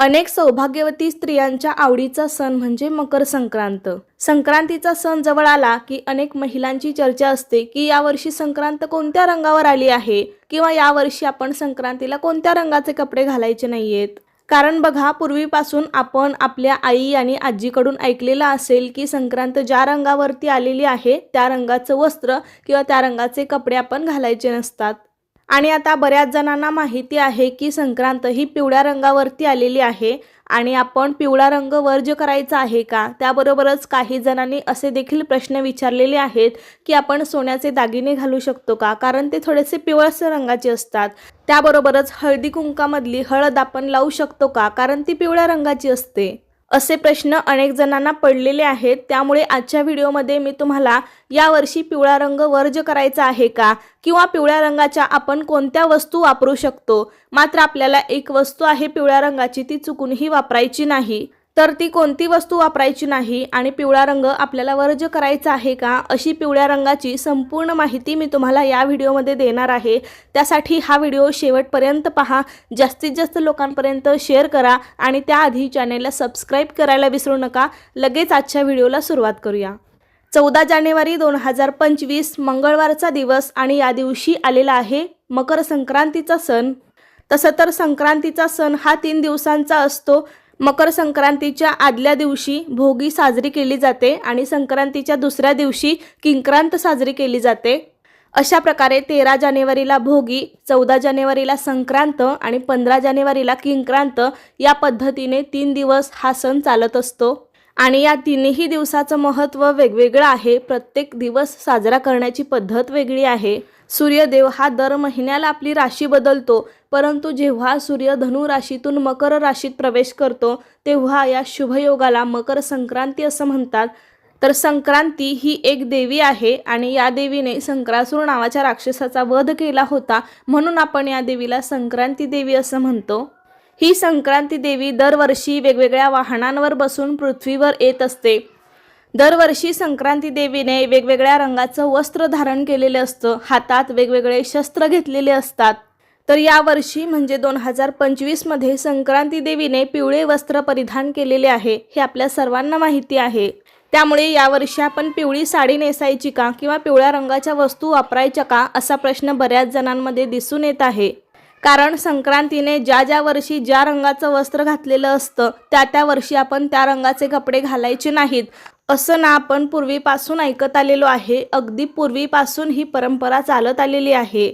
अनेक सौभाग्यवती स्त्रियांच्या आवडीचा सण म्हणजे मकर संक्रांत. संक्रांतीचा सण जवळ आला की अनेक महिलांची चर्चा असते की यावर्षी संक्रांत कोणत्या रंगावर आली आहे किंवा यावर्षी आपण संक्रांतीला कोणत्या रंगाचे कपडे घालायचे नाहीयेत. कारण बघा पूर्वीपासून आपण आपल्या आई आणि आजीकडून ऐकलेलं असेल की संक्रांत ज्या रंगावरती आलेली आहे त्या रंगाचं वस्त्र किंवा त्या रंगाचे कपडे आपण घालायचे नसतात. आणि आता बऱ्याच जणांना माहिती आहे की संक्रांत ही पिवळ्या रंगावरती आलेली आहे. आणि आपण पिवळा रंग वर्ज करायचा आहे का? त्याबरोबरच काही जणांनी असे देखील प्रश्न विचारलेले आहेत की आपण सोन्याचे दागिने घालू शकतो का? कारण ते थोडेसे पिवळसर रंगाचे असतात. त्याबरोबरच हळदी कुंकामधली हळद आपण लावू शकतो का? कारण ती पिवळ्या रंगाची असते. असे प्रश्न अनेक जणांना पडलेले आहेत. त्यामुळे आजच्या व्हिडिओमध्ये मी तुम्हाला यावर्षी पिवळा रंग वर्ज करायचा आहे का? किंवा पिवळ्या रंगाच्या आपण कोणत्या वस्तू वापरू शकतो? मात्र आपल्याला एक वस्तू आहे पिवळ्या रंगाची ती चुकूनही वापरायची नाही. तर ती कोणती वस्तू वापरायची नाही आणि पिवळा रंग आपल्याला वर्ज करायचा आहे का अशी पिवळ्या रंगाची संपूर्ण माहिती मी तुम्हाला या व्हिडिओमध्ये देणार आहे. त्यासाठी हा व्हिडिओ शेवटपर्यंत पहा. जास्तीत जास्त लोकांपर्यंत शेअर करा आणि त्याआधी चॅनेलला सबस्क्राईब करायला विसरू नका. लगेच आजच्या व्हिडिओला सुरुवात करूया. चौदा जानेवारी दोन हजार पंचवीस मंगळवारचा दिवस आणि या दिवशी आलेला आहे मकर संक्रांतीचा सण. तसं तर संक्रांतीचा सण हा तीन दिवसांचा असतो. मकर संक्रांतीच्या आदल्या दिवशी भोगी साजरी केली जाते आणि संक्रांतीच्या दुसऱ्या दिवशी किंक्रांत साजरी केली जाते. अशा प्रकारे तेरा जानेवारीला भोगी चौदा जानेवारीला संक्रांत आणि पंधरा जानेवारीला किंक्रांत या पद्धतीने तीन दिवस हा सण चालत असतो. आणि या तिन्ही दिवसाचं महत्त्व वेगवेगळं आहे. प्रत्येक दिवस साजरा करण्याची पद्धत वेगळी आहे. सूर्यदेव हा दर महिन्याला आपली राशी बदलतो. परंतु जेव्हा सूर्य धनु राशीतून मकर राशीत प्रवेश करतो तेव्हा या शुभयोगाला मकर संक्रांती असं म्हणतात. तर संक्रांती ही एक देवी आहे आणि या देवीने संक्रासूर नावाच्या राक्षसाचा वध केला होता म्हणून आपण या देवीला संक्रांती देवी असं म्हणतो. ही संक्रांती देवी दरवर्षी वेगवेगळ्या वाहनांवर बसून पृथ्वीवर येत असते. दरवर्षी संक्रांती देवीने वेगवेगळ्या रंगाचं वस्त्र धारण केलेले असतं. हातात वेगवेगळे शस्त्र घेतलेले असतात. तर यावर्षी म्हणजे दोन हजार पंचवीसमध्ये संक्रांती देवीने पिवळे वस्त्र परिधान केलेले आहे हे आपल्या सर्वांना माहिती आहे. त्यामुळे यावर्षी आपण पिवळी साडी नेसायची का किंवा पिवळ्या रंगाच्या वस्तू वापरायच्या का असा प्रश्न बऱ्याच जणांमध्ये दिसून येत आहे. कारण संक्रांतीने ज्या ज्या वर्षी ज्या रंगाचं वस्त्र घातलेलं असतं त्या त्या वर्षी आपण त्या रंगाचे कपडे घालायचे नाहीत असं ना आपण पूर्वीपासून ऐकत आलेलो आहे. अगदी पूर्वीपासून ही परंपरा चालत आलेली आहे.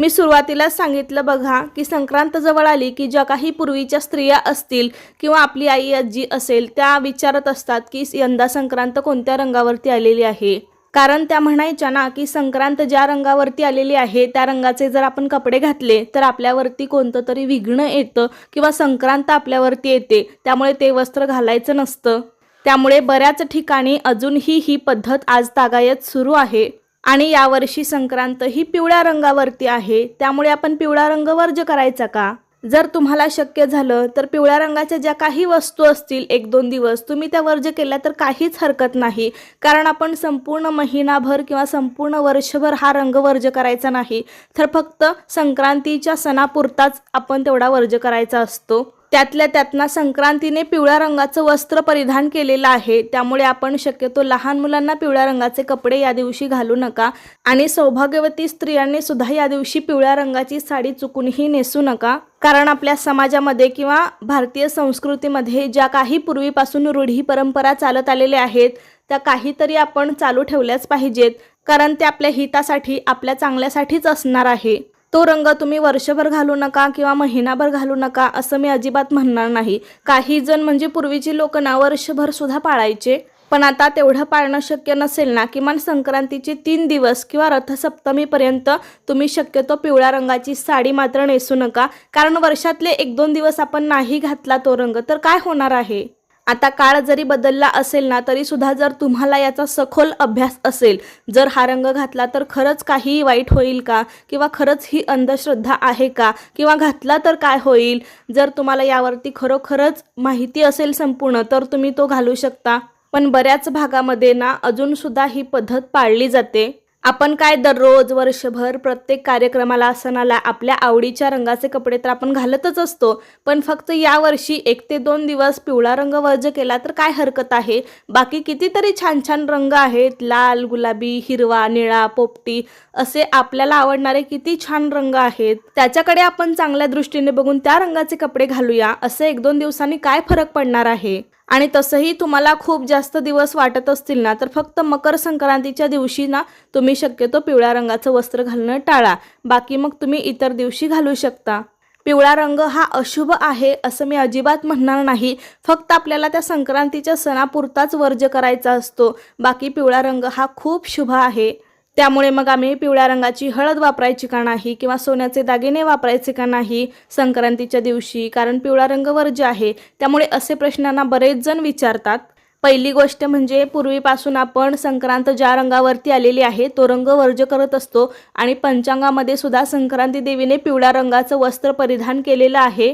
मी सुरुवातीलाच सांगितलं बघा की संक्रांत जवळ आली की ज्या काही पूर्वीच्या स्त्रिया असतील किंवा आपली आई आजी असेल त्या विचारत असतात की यंदा संक्रांत कोणत्या रंगावरती आलेली आहे? कारण त्या म्हणायच्या ना की संक्रांत ज्या रंगावरती आलेली आहे त्या रंगाचे जर आपण कपडे घातले तर आपल्यावरती कोणतं तरी विघ्न येतं किंवा संक्रांत आपल्यावरती येते त्यामुळे ते वस्त्र घालायचं नसतं. त्यामुळे बऱ्याच ठिकाणी अजूनही ही पद्धत आज तागायत सुरू आहे. आणि यावर्षी संक्रांत ही पिवळ्या रंगावरती आहे. त्यामुळे आपण पिवळा रंग वर्ज करायचा का? जर तुम्हाला शक्य झालं तर पिवळ्या रंगाच्या ज्या काही वस्तू असतील एक दोन दिवस तुम्ही त्या वर्ज केल्या तर काहीच हरकत नाही. कारण आपण संपूर्ण महिनाभर किंवा संपूर्ण वर्षभर हा रंग वर्ज करायचा नाही. तर फक्त संक्रांतीच्या सणापुरताच आपण तेवढा वर्ज करायचा असतो. त्यातल्या त्यातना संक्रांतीने पिवळ्या रंगाचं वस्त्र परिधान केलेलं आहे. त्यामुळे आपण शक्यतो लहान मुलांना पिवळ्या रंगाचे कपडे या दिवशी घालू नका आणि सौभाग्यवती स्त्रियांनी सुद्धा या दिवशी पिवळ्या रंगाची साडी चुकूनही नेसू नका. कारण आपल्या समाजामध्ये किंवा भारतीय संस्कृतीमध्ये ज्या काही पूर्वीपासून रूढी परंपरा चालत आलेल्या आहेत त्या काहीतरी आपण चालू ठेवल्याच पाहिजेत. कारण ते आपल्या हितासाठी आपल्या चांगल्यासाठीच असणार आहे. तो रंग तुम्ही वर्षभर घालू नका किंवा महिनाभर घालू नका असं मी अजिबात म्हणणार नाही. काही जण म्हणजे पूर्वीची लोक ना वर्षभर सुद्धा पाळायचे. पण आता तेवढं पाळणं शक्य नसेल ना किमान संक्रांतीचे तीन दिवस किंवा रथसप्तमीपर्यंत तुम्ही शक्यतो पिवळ्या रंगाची साडी मात्र नेसू नका. कारण वर्षातले एक दोन दिवस आपण नाही घातला तो रंग तर काय होणार आहे? आता काळ जरी बदलला असेल ना तरी सुद्धा जर तुम्हाला याचा सखोल अभ्यास असेल जर हा रंग घातला तर खरंच काही वाईट होईल का? किंवा खरंच ही अंधश्रद्धा आहे का? किंवा घातला तर काय होईल? जर तुम्हाला यावरती खरोखरच माहिती असेल संपूर्ण तर तुम्ही तो घालू शकता. पण बऱ्याच भागामध्ये ना अजूनसुद्धा ही पद्धत पाळली जाते. आपण काय दररोज वर्षभर प्रत्येक कार्यक्रमाला सणाला आपल्या आवडीच्या रंगाचे कपडे तर आपण घालतच असतो. पण फक्त यावर्षी एक ते दोन दिवस पिवळा रंग वर्ज केला तर काय हरकत आहे? बाकी कितीतरी छान छान रंग आहेत. लाल गुलाबी हिरवा निळा पोपटी असे आपल्याला आवडणारे किती छान रंग आहेत. त्याच्याकडे आपण चांगल्या दृष्टीने बघून त्या रंगाचे कपडे घालूया. असे एक दोन दिवसांनी काय फरक पडणार आहे? आणि तसंही तुम्हाला खूप जास्त दिवस वाटत असतील ना तर फक्त मकर संक्रांतीच्या दिवशी ना तुम्ही शक्यतो पिवळ्या रंगाचं वस्त्र घालणं टाळा. बाकी मग तुम्ही इतर दिवशी घालू शकता. पिवळा रंग हा अशुभ आहे असं मी अजिबात म्हणणार नाही. फक्त आपल्याला त्या संक्रांतीच्या सणापुरताच वर्ज करायचा असतो. बाकी पिवळा रंग हा खूप शुभ आहे. त्यामुळे मग आम्ही पिवळ्या रंगाची हळद वापरायची का नाही किंवा सोन्याचे दागिने वापरायचे का नाही संक्रांतीच्या दिवशी? कारण पिवळा रंग वर्ज्य आहे. त्यामुळे असे प्रश्नांना बरेच जण विचारतात. पहिली गोष्ट म्हणजे पूर्वीपासून आपण संक्रांत ज्या रंगावरती आलेली आहे तो रंग वर्ज करत असतो आणि पंचांगामध्ये सुद्धा संक्रांती देवीने पिवळ्या रंगाचं वस्त्र परिधान केलेलं आहे.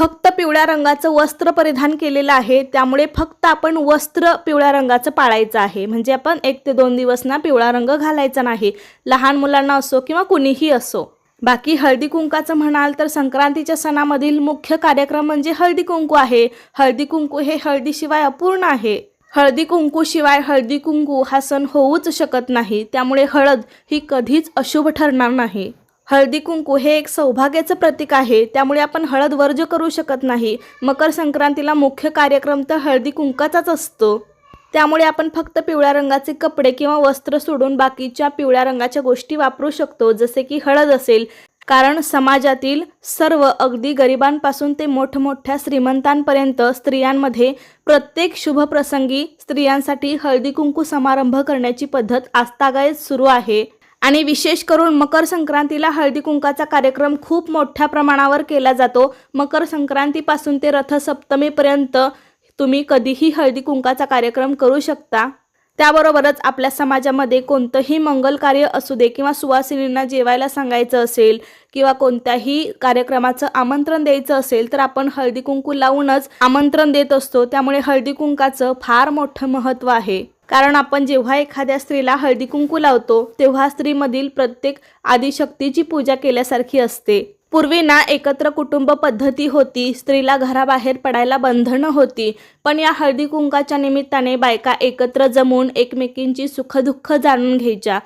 फक्त पिवळ्या रंगाचं वस्त्र परिधान केलेलं आहे. त्यामुळे फक्त आपण वस्त्र पिवळ्या रंगाचं पाळायचं आहे. म्हणजे आपण एक ते दोन दिवस ना पिवळा रंग घालायचा नाही. लहान मुलांना असो किंवा कुणीही असो. बाकी हळदी कुंकाचं म्हणाल तर संक्रांतीच्या सणामधील मुख्य कार्यक्रम म्हणजे हळदी कुंकू आहे. हळदी कुंकू हे हळदीशिवाय अपूर्ण आहे. हळदी कुंकू शिवाय हळदी कुंकू हा सण होऊच शकत नाही. त्यामुळे हळद ही कधीच अशुभ ठरणार नाही. हळदी कुंकू हे एक सौभाग्याचं प्रतीक आहे. त्यामुळे आपण हळद वर्ज करू शकत नाही. मकर संक्रांतीला मुख्य कार्यक्रम तर हळदी कुंकाचाच असतो. त्यामुळे आपण फक्त पिवळ्या रंगाचे कपडे किंवा वस्त्र सोडून बाकीच्या पिवळ्या रंगाच्या गोष्टी वापरू शकतो जसे की हळद असेल. कारण समाजातील सर्व अगदी गरिबांपासून ते मोठमोठ्या श्रीमंतांपर्यंत स्त्रियांमध्ये प्रत्येक शुभ प्रसंगी स्त्रियांसाठी हळदी कुंकू समारंभ करण्याची पद्धत आस्थागायत सुरू आहे. आणि विशेष करून मकर संक्रांतीला हळदी कुंकाचा कार्यक्रम खूप मोठ्या प्रमाणावर केला जातो. मकर संक्रांतीपासून ते रथसप्तमीपर्यंत तुम्ही कधीही हळदी कुंकाचा कार्यक्रम करू शकता. त्याबरोबरच आपल्या समाजामध्ये कोणतंही मंगल कार्य असू दे किंवा सुवासिनींना जेवायला सांगायचं असेल किंवा कोणत्याही कार्यक्रमाचं आमंत्रण द्यायचं असेल तर आपण हळदी कुंकू लावूनच आमंत्रण देत असतो. त्यामुळे हळदी कुंकाचं फार मोठं महत्त्व आहे. कारण आपण जेव्हा एखाद्या स्त्रीला हळदी कुंकू लावतो तेव्हा स्त्रीमधील प्रत्येक आदिशक्तीची पूजा केल्यासारखी असते. पूर्वी ना एकत्र कुटुंब पद्धती होती स्त्रीला घराबाहेर पडायला बंधनं होती पण या हळदी कुंकाच्या निमित्ताने बायका एकत्र जमून एकमेकींची सुखदुःख जाणून घ्यायच्या.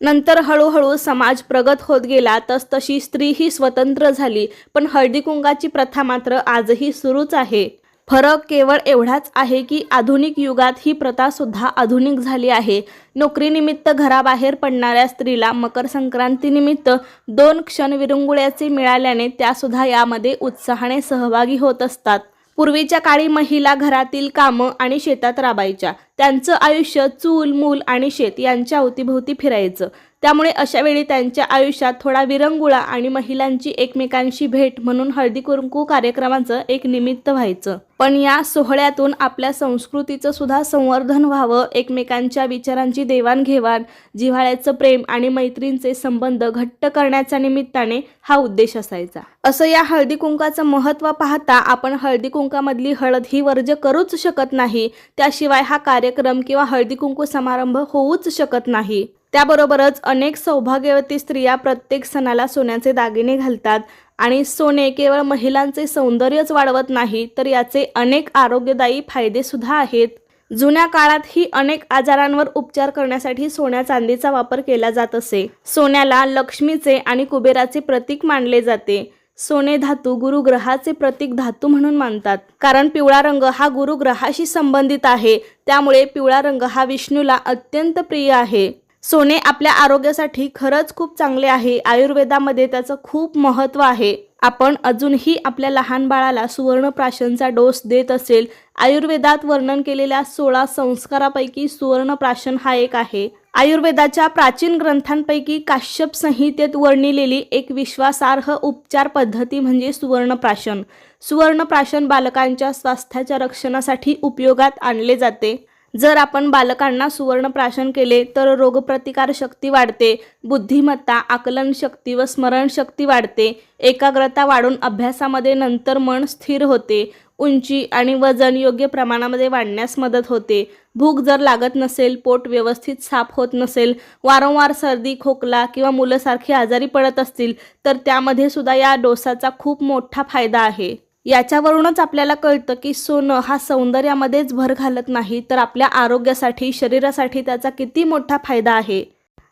नंतर हळूहळू समाज प्रगत होत गेला तस तशी स्त्री ही स्वतंत्र झाली पण हळदी कुंकाची प्रथा मात्र आजही सुरूच आहे. फरक केवळ एवढाच आहे की आधुनिक युगात ही प्रथा सुद्धा आधुनिक झाली आहे. नोकरीनिमित्त घराबाहेर पडणाऱ्या स्त्रीला मकर संक्रांतीनिमित्त दोन क्षण विरंगुळ्याचे मिळाल्याने त्यासुद्धा यामध्ये उत्साहाने सहभागी होत असतात. पूर्वीच्या काळी महिला घरातील कामं आणि शेतात राबायच्या. त्यांचं आयुष्य चूल मूल आणि शेत यांच्या अवतीभोवती फिरायचं. त्यामुळे अशावेळी त्यांच्या आयुष्यात थोडा विरंगुळा आणि महिलांची एकमेकांशी भेट म्हणून हळदी कुंकू कार्यक्रमाचं एक निमित्त व्हायचं. पण या सोहळ्यातून आपल्या संस्कृतीचं सुद्धा संवर्धन व्हावं एकमेकांच्या विचारांची देवाणघेवाण जिव्हाळ्याचं प्रेम आणि मैत्रींचे संबंध घट्ट करण्याच्या निमित्ताने हा उद्देश असायचा. असं या हळदी कुंकाचं महत्त्व पाहता आपण हळदी कुंकामधली हळद ही वर्ज करूच शकत नाही त्याशिवाय हा कार्यक्रम किंवा हळदी कुंकू समारंभ होऊच शकत नाही. त्याबरोबरच अनेक सौभाग्यवती स्त्रिया प्रत्येक सणाला सोन्याचे दागिने घालतात आणि सोने केवळ महिलांचे सौंदर्यच वाढवत नाही तर याचे अनेक आरोग्यदायी फायदे सुद्धा आहेत. जुन्या काळात ही अनेक आजारांवर उपचार करण्यासाठी सोन्या चांदीचा वापर केला जात असे. सोन्याला लक्ष्मीचे आणि कुबेराचे प्रतीक मानले जाते. सोने धातू गुरुग्रहाचे प्रतीक धातू म्हणून मानतात. कारण पिवळा रंग हा गुरुग्रहाशी संबंधित आहे त्यामुळे पिवळा रंग हा विष्णूला अत्यंत प्रिय आहे. सोने आपल्या आरोग्यासाठी खरंच खूप चांगले आहे. आयुर्वेदामध्ये त्याचं खूप महत्त्व आहे. आपण अजूनही आपल्या लहान बाळाला सुवर्ण प्राशनचा डोस देत असेल आयुर्वेदात वर्णन केलेल्या सोळा संस्कारापैकी सुवर्ण प्राशन हा एक आहे. आयुर्वेदाच्या प्राचीन ग्रंथांपैकी काश्यप संहितेत वर्णिलेली एक विश्वासार्ह उपचार पद्धती म्हणजे सुवर्णप्राशन. सुवर्णप्राशन बालकांच्या स्वास्थ्याच्या रक्षणासाठी उपयोगात आणले जाते. जर आपण बालकांना सुवर्णप्राशन केले तर रोगप्रतिकार शक्ती वाढते बुद्धिमत्ता आकलन शक्ती व स्मरणशक्ती वाढते. एकाग्रता वाढून अभ्यासामध्ये नंतर मन स्थिर होते. उंची आणि वजन योग्य प्रमाणामध्ये वाढण्यास मदत होते. भूक जर लागत नसेल पोट व्यवस्थित साफ होत नसेल वारंवार सर्दी खोकला किंवा मुलंसारखी आजारी पडत असतील तर त्यामध्ये सुद्धा या डोसाचा खूप मोठा फायदा आहे. याच्यावरूनच आपल्याला कळतं की सोनं हा सौंदर्यामध्येच भर घालत नाही तर आपल्या आरोग्यासाठी शरीरासाठी त्याचा किती मोठा फायदा आहे.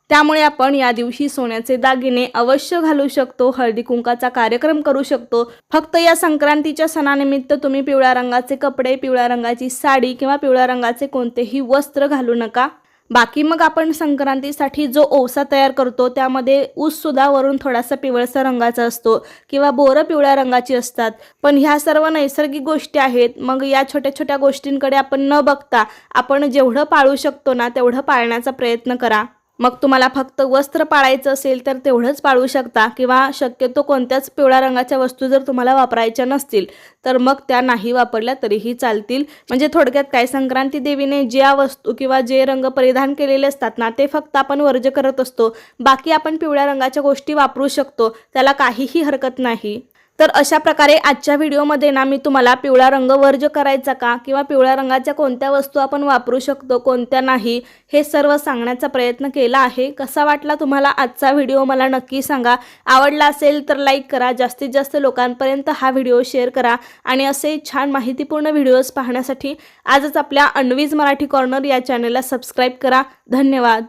त्यामुळे आपण या दिवशी सोन्याचे दागिने अवश्य घालू शकतो हळदी कुंकाचा कार्यक्रम करू शकतो. फक्त या संक्रांतीच्या सणानिमित्त तुम्ही पिवळ्या रंगाचे कपडे पिवळ्या रंगाची साडी किंवा पिवळ्या रंगाचे कोणतेही वस्त्र घालू नका. बाकी मग आपण संक्रांतीसाठी जो ओसा तयार करतो त्यामध्ये ऊससुद्धा वरून थोडासा पिवळसा रंगाचा असतो किंवा बोरं पिवळ्या रंगाची असतात. पण ह्या सर्व नैसर्गिक गोष्टी आहेत. मग या छोट्या छोट्या गोष्टींकडे आपण न बघता आपण जेवढं पाळू शकतो ना तेवढं पाळण्याचा प्रयत्न करा. मग तुम्हाला फक्त वस्त्र पाळायचं असेल तर तेवढंच पाळू शकता किंवा शक्यतो कोणत्याच पिवळ्या रंगाच्या वस्तू जर तुम्हाला वापरायच्या नसतील तर मग त्या नाही वापरल्या तरीही चालतील. म्हणजे थोडक्यात काय संक्रांती देवीने ज्या वस्तू किंवा जे रंग परिधान केलेले असतात ना ते फक्त आपण वर्ज करत असतो. बाकी आपण पिवळ्या रंगाच्या गोष्टी वापरू शकतो. त्याला काहीही हरकत नाही. तर अशा प्रकारे आजच्या व्हिडिओमध्ये ना मी तुम्हाला पिवळा रंग वर्ज करायचा का किंवा पिवळ्या रंगाच्या कोणत्या वस्तू आपण वापरू शकतो कोणत्या नाही हे सर्व सांगण्याचा प्रयत्न केला आहे. कसा वाटला तुम्हाला आजचा व्हिडिओ मला नक्की सांगा. आवडला असेल तर लाईक करा जास्तीत जास्त लोकांपर्यंत हा व्हिडिओ शेअर करा आणि असे छान माहितीपूर्ण व्हिडिओज पाहण्यासाठी आजच आपल्या अणवीज मराठी कॉर्नर या चॅनलला सबस्क्राईब करा. धन्यवाद.